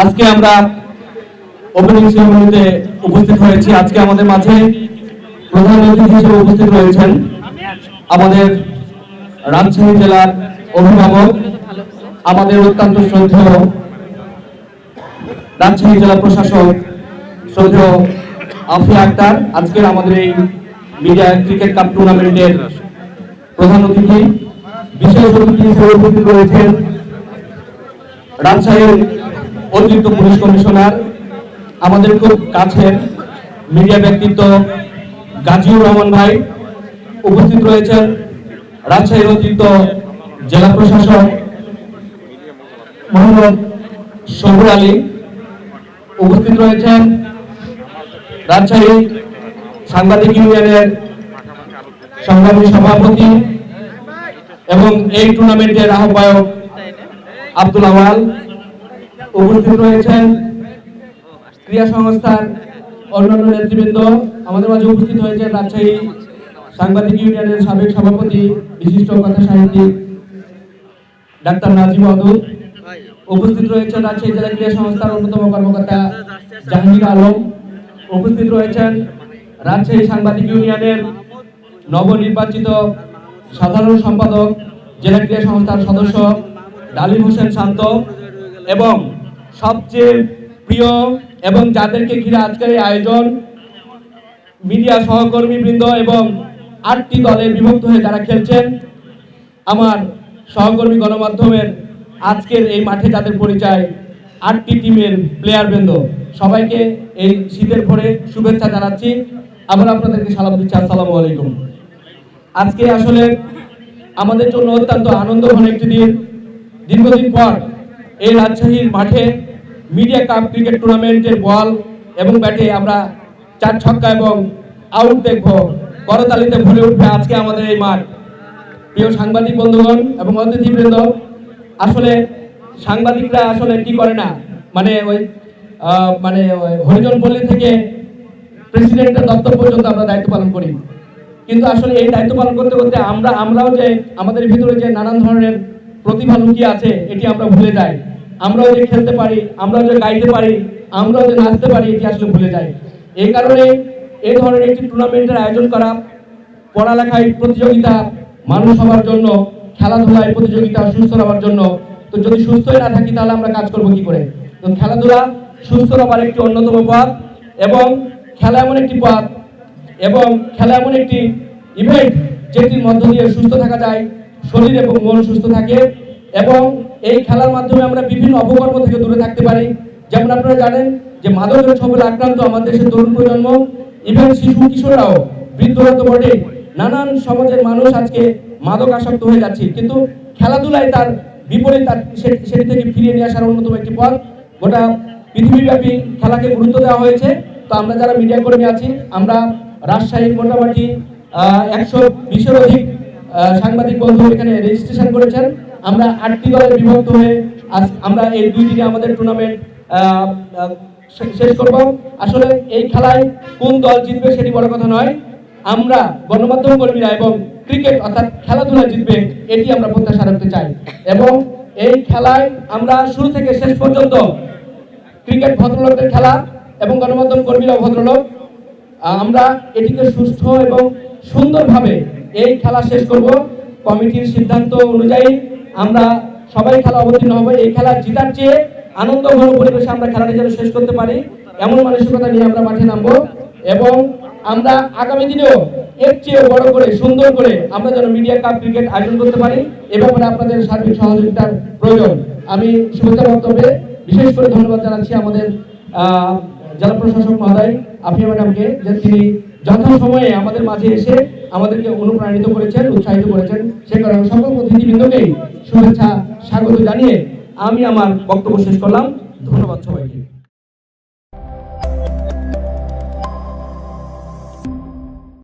আজকে আমরা ওপেনিং উপস্থিত হয়েছি। আজকে আমাদের মাঝে প্রধান অতিথি হিসেবে উপস্থিত রয়েছেন আমাদের রাজশাহী জেলার অভিভাবক, আমাদের অত্যন্ত শ্রদ্ধেয় রাজশাহী জেলা প্রশাসক, শ্রদ্ধেয় আফিয়া আক্তার, আজকের আমাদের এই মিডিয়া ক্রিকেট কাপ টুর্নামেন্টের প্রধান অতিথি, বিশেষ অতিথি হিসেবে উপস্থিত রয়েছেন রাজশাহীর অতিরিক্ত পুলিশ কমিশনার, আমাদের খুব কাছের মিডিয়া ব্যক্তিত্ব গাজীউর রহমান ভাই উপস্থিত রয়েছেন, রাজশাহীর অতিরিক্ত জেলা প্রশাসক মোহাম্মদ সবুর আলী উপস্থিত রয়েছেন, রাজশাহী সাংবাদিক ইউনিয়নের সংগ্রামী সভাপতি এবং এই টুর্নামেন্টের আহ্বায়ক আব্দুল আওয়াল। উপস্থিত রয়েছেন ক্রীড়া সংস্থার অন্যান্য নেতৃবৃন্দ। আমাদের মাঝে উপস্থিত হয়েছেন রাজশাহী সাংবাদিক ইউনিয়নের সাবেক সভাপতি, বিশিষ্ট কথা সাহিত্যিক ডাক্তার নাজিম অদুল উপস্থিত রয়েছেন রাজশাহী জেলা ক্রীড়া সংস্থার অন্যতম কর্মকর্তা জাহাঙ্গীর আলম। উপস্থিত রয়েছেন রাজশাহী সাংবাদিক ইউনিয়নের নবনির্বাচিত সাধারণ সম্পাদক, জেলা ক্রীড়া সংস্থার সদস্য ডালিম হোসেন শান্ত এবং সবচেয়ে প্রিয় এবং যাদেরকে ঘিরে আজকের এই আয়োজন, মিডিয়া সহকর্মী বৃন্দ এবং আটটি দলে বিভক্ত হয়ে যারা খেলছেন, আমার সহকর্মী গণমাধ্যমের আজকের এই মাঠে যাদের পরিচয়, আটটি টিমের প্লেয়ার বৃন্দ, সবাইকে এই শীতের ভোরে শুভেচ্ছা জানাচ্ছি। আবার আপনাদেরকে সালাম দিচ্ছি। আসসালামু আলাইকুম। আজকে আসলে আমাদের জন্য অত্যন্ত আনন্দঘন একটি দিন। দীর্ঘদিন পর এই রাজশাহীর মাঠে মিডিয়া কাপ ক্রিকেট টুর্নামেন্টের বল এবং ব্যাটে আমরা চার ছক্কা এবং আউট দেখব। করতালিতে ভরে উঠবে আজকে আমাদের এই মাঠ। প্রিয় সাংবাদিক বন্ধুগণ এবং অতিথিবৃন্দ, আসলে সাংবাদিকরা আসলে কি করে না? মানে ওই মানে হরিজন পল্লী থেকে প্রেসিডেন্টের দপ্তর পর্যন্ত আমরা দায়িত্ব পালন করি। কিন্তু আসলে এই দায়িত্ব পালন করতে করতে আমরা আমরাও যে আমাদের ভিতরে যে নানান ধরনের প্রতিভা লুকিয়ে আছে, এটি আমরা ভুলে যাই। আমরাও যে খেলতে পারি, আমরাও যে গাইতে পারি, আমরাও যে নাচতে পারি, এটি আসলে ভুলে যাই। এই কারণে এই ধরনের একটি টুর্নামেন্টের আয়োজন করা, পড়ালেখায় প্রতিযোগিতা, মানুষ হওয়ার জন্য, খেলাধুলায় প্রতিযোগিতা সুস্থ হওয়ার জন্য, তো যদি সুস্থই না থাকি তাহলে আমরা কাজ করব কি করে? তো খেলাধুলা সুস্থ হওয়ার একটি অন্যতম পথ এবং খেলা এমন একটি পথ এবং খেলা এমন একটি ইভেন্ট যেটির মধ্য দিয়ে সুস্থ থাকা যায় শরীর এবং মন সুস্থ থাকে এবং এই খেলার মাধ্যমে আমরা বিভিন্ন অপকর্ম থেকে দূরে থাকতে পারি। যেমন আপনারা জানেন যে মাদকের ছবলে আক্রান্ত আমাদের দেশের তরুণ প্রজন্ম ইভেন শিশু, কিশোররাও বৃদ্ধরা বটে। নানান সমাজের মানুষ আজকে মাদক আসক্ত হয়ে যাচ্ছে। কিন্তু খেলাধুলায় তার বিপরীত তার সেটি থেকে ফিরিয়ে নিয়ে আসার অন্যতম একটি পথ, গোটা পৃথিবীব্যাপী খেলাকে গুরুত্ব দেওয়া হয়েছে। তো আমরা যারা মিডিয়া কর্মী আছি, আমরা রাজশাহীর মোটামুটি একশো বিশের অধিক সাংবাদিক বন্ধু এখানে রেজিস্ট্রেশন করেছেন। আমরা আটটি দলে বিভক্ত হয়ে আমরা এই দুই দিনে আমাদের টুর্নামেন্ট শেষ করব। আসলে এই খেলায় কোন দল জিতবে সেটি বড় কথা নয়। আমরা গণমাধ্যম কর্মীরা এবং ক্রিকেট অর্থাৎ খেলাধুলা জিতবে, এটি আমরা প্রত্যাশা রাখতে চাই। এবং এই খেলায় আমরা শুরু থেকে শেষ পর্যন্ত ক্রিকেট ভদ্রলোকের খেলা এবং গণমাধ্যম কর্মীরা ভদ্রলোক। আমরা এটিকে সুস্থ এবং সুন্দরভাবে এই খেলা শেষ করব। কমিটির সিদ্ধান্ত অনুযায়ী আমরা সবাই খেলা অবতীর্ণ হব। এই খেলা জিতার চেয়ে আনন্দ পরিবেশে আমরা খেলাটা যেন শেষ করতে পারি, এমন মানসিকতা নিয়ে আমরা মাঠে নামবো এবং আমরা আগামী দিনেও এর চেয়ে বড় করে, সুন্দর করে আমরা যেন মিডিয়া কাপ ক্রিকেট আয়োজন করতে পারি। এ ব্যাপারে আপনাদের সার্বিক সহযোগিতার প্রয়োজন। আমি শুভেচ্ছা বক্তব্যে বিশেষ করে ধন্যবাদ জানাচ্ছি আমাদের জেলা প্রশাসক মহোদয়, আফিয়া ম্যাডামকে যে তিনি যথাসময়ে আমাদের মাঝে এসে আমাদেরকে অনুপ্রাণিত করেছেন, উৎসাহিত করেছেন। সে কারণে সকল অতিথিবৃন্দকেই শুভেচ্ছা, স্বাগত জানিয়ে আমি আমার বক্তব্য শেষ করলাম। ধন্যবাদ সবাইকে।